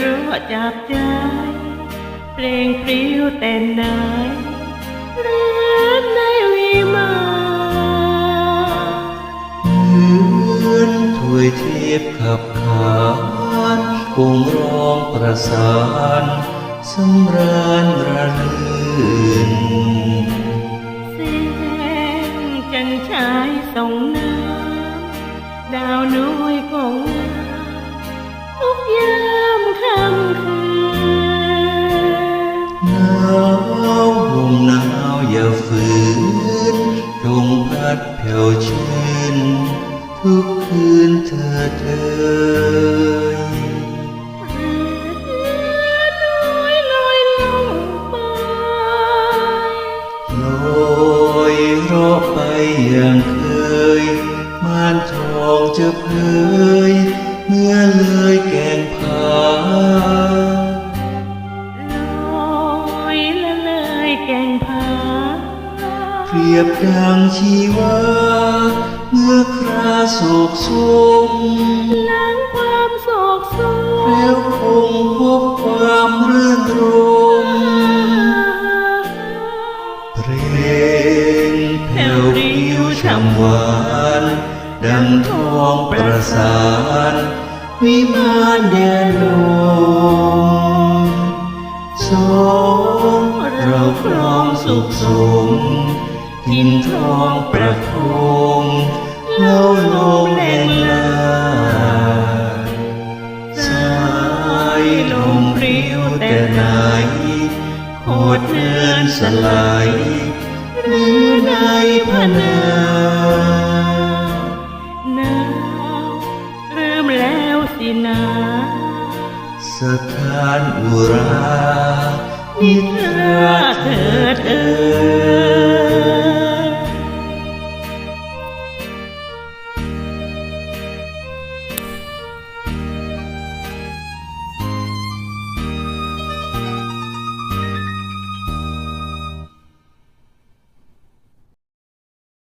รู้จับใจ เพลงปลิวแต่ไหนเรื่องในวิมานเหมือนถวยเทียบขับขานคงร้องประสานสำราญระลื่นเสียงจันชายส่งน้ำดาวน้ ดแผ่วชื่นทุกคืนเธอเอ่ยเรือน้อยลอยลงไปลอยรอไปอย่างเคยม่านทองจะเผยเมื่อเลยแก่งผาลอยละเลยแก่งผา รียบดังชีวา เมื่อคราโศกสมหลังความโศกโศแล้วคงพบความรื่นรมเพลงแผ่วพริ้วช่ำหวาน ดังทองประสาน วิมานแดนลมสองเราครองสุขสม ทินทองประโคมเล่าลมแรงลาสายลมริ้วแต่ไหนโคตรเนินสลายหรือในพนาหนาวเริ่มแล้วสินะสถานอุรานิท